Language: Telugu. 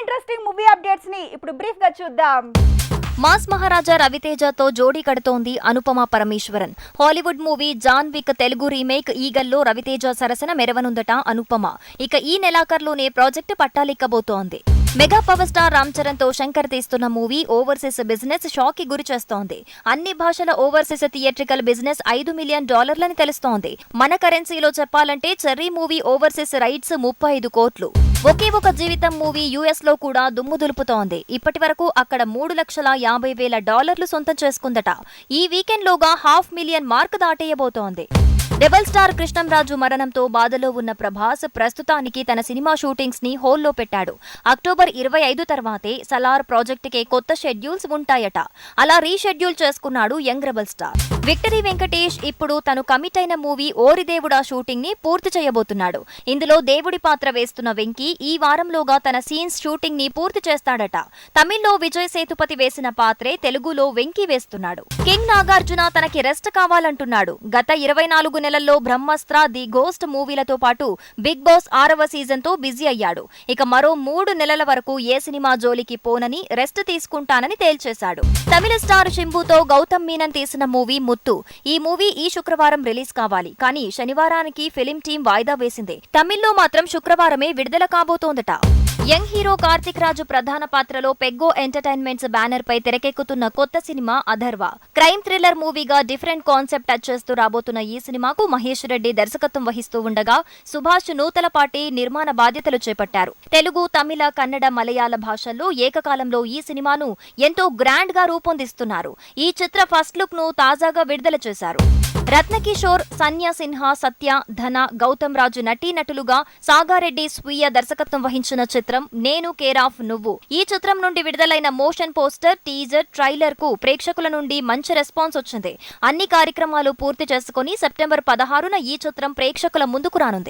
ఇంట్రెస్టింగ్ మూవీ అప్డేట్స్ని ఇప్పుడు బ్రీఫ్గా చూద్దాం. మాస్ మహారాజా రవితేజతో జోడీ కడుతోంది Anupama Parameswaran. Hollywood movie John Wick Telugu remake ఈగల్లో రవితేజ సరసన మెరవనుందట అనుపమ. ఇక ఈ నెలాఖరులోనే ప్రాజెక్టు పట్టాలెక్కబోతోంది. మెగా పవర్ స్టార్ రామ్ చరణ్తో శంకర్ తీస్తున్న మూవీ ఓవర్సీస్ బిజినెస్ షాక్కి గురి చేస్తోంది. అన్ని భాషల ఓవర్సీస్ థియేట్రికల్ బిజినెస్ ఐదు మిలియన్ డాలర్లని తెలుస్తోంది. మన కరెన్సీలో చెప్పాలంటే చెర్రీ మూవీ ఓవర్సీస్ రైట్స్ ముప్పై ఐదు కోట్లు. ఒకే ఒక జీవితం మూవీ యుఎస్లో కూడా దుమ్ము దులుపుతోంది. ఇప్పటి వరకు అక్కడ మూడు లక్షల యాభై వేల డాలర్లు సొంతం చేసుకుందట. ఈ వీకెండ్ లోగా హాఫ్ మిలియన్ మార్క్ దాటేయబోతోంది. డబల్ స్టార్ కృష్ణంరాజు మరణంతో బాధలో ఉన్న ప్రభాస్ ప్రస్తుతానికి తన సినిమా షూటింగ్స్ని హోల్లో పెట్టాడు. అక్టోబర్ ఇరవై ఐదు తర్వాతే సలార్ ప్రాజెక్టుకే కొత్త షెడ్యూల్స్ ఉంటాయట. అలా రీషెడ్యూల్ చేసుకున్నాడు young rebel star. Victory Venkatesh ఇప్పుడు తను కమిట్ అయిన మూవీ ఓరిదేవుడా షూటింగ్ని పూర్తి చేయబోతున్నాడు. ఇందులో దేవుడి పాత్ర వేస్తున్న వెంకీ ఈ వారంలోగా తన సీన్స్ షూటింగ్ని పూర్తి చేస్తాడట. తమిళ్ళో విజయ్ సేతుపతి వేసిన పాత్రే తెలుగులో వెంకీ వేస్తున్నాడు. కింగ్ నాగార్జున తనకి రెస్ట్ కావాలంటున్నాడు. గత ఇరవై నాలుగు నెలల్లో బ్రహ్మాస్త్ర ది గోస్ట్ మూవీలతో పాటు బిగ్ బాస్ ఆరవ సీజన్తో బిజీ అయ్యాడు. ఇక మరో మూడు నెలల వరకు ఏ సినిమా జోలికి పోనని రెస్ట్ తీసుకుంటానని తేల్చేశాడు. తమిళ స్టార్ శంభుతో గౌతమ్ మీనన్ తీసిన మూవీ ముత్తు. ఈ మూవీ ఈ శుక్రవారం రిలీజ్ కావాలి. కానీ శనివారానికి ఫిలిం టీం వాయిదా వేసింది. తమిళ్ళో మాత్రం శుక్రవారమే విడుదల కాబోతోందట. యంగ్ హీరో కార్తిక్ రాజు ప్రధాన పాత్రలో పెగ్గో ఎంటర్టైన్మెంట్స్ బ్యానర్ పై తెరకెక్కుతున్న కొత్త సినిమా అధర్వ. క్రైమ్ థ్రిల్లర్ మూవీగా డిఫరెంట్ కాన్సెప్ట్ టచ్ చేస్తూ రాబోతున్న ఈ సినిమాకు మహేష్ రెడ్డి దర్శకత్వం వహిస్తూ ఉండగా సుభాష్ నూతలపాటి నిర్మాణ బాధ్యతలు చేపట్టారు. తెలుగు తమిళ కన్నడ మలయాళ భాషల్లో ఏకకాలంలో ఈ సినిమాను ఎంతో గ్రాండ్గా రూపొందిస్తున్నారు. ఈ చిత్ర ఫస్ట్ లుక్ను తాజాగా విడుదల చేశారు. రత్నకిషోర్ సన్య సిన్హా సత్య ధన గౌతమ్ రాజు నటీనటులుగా సాగారెడ్డి స్వీయ దర్శకత్వం వహించిన చిత్రం నేను కేర్ ఆఫ్ నువ్వు. ఈ చిత్రం నుండి విడుదలైన మోషన్ పోస్టర్ టీజర్ ట్రైలర్కు ప్రేక్షకుల నుండి మంచి రెస్పాన్స్ వచ్చింది. అన్ని కార్యక్రమాలు పూర్తి చేసుకుని సెప్టెంబర్ పదహారున ఈ చిత్రం ప్రేక్షకుల ముందుకు రానుంది.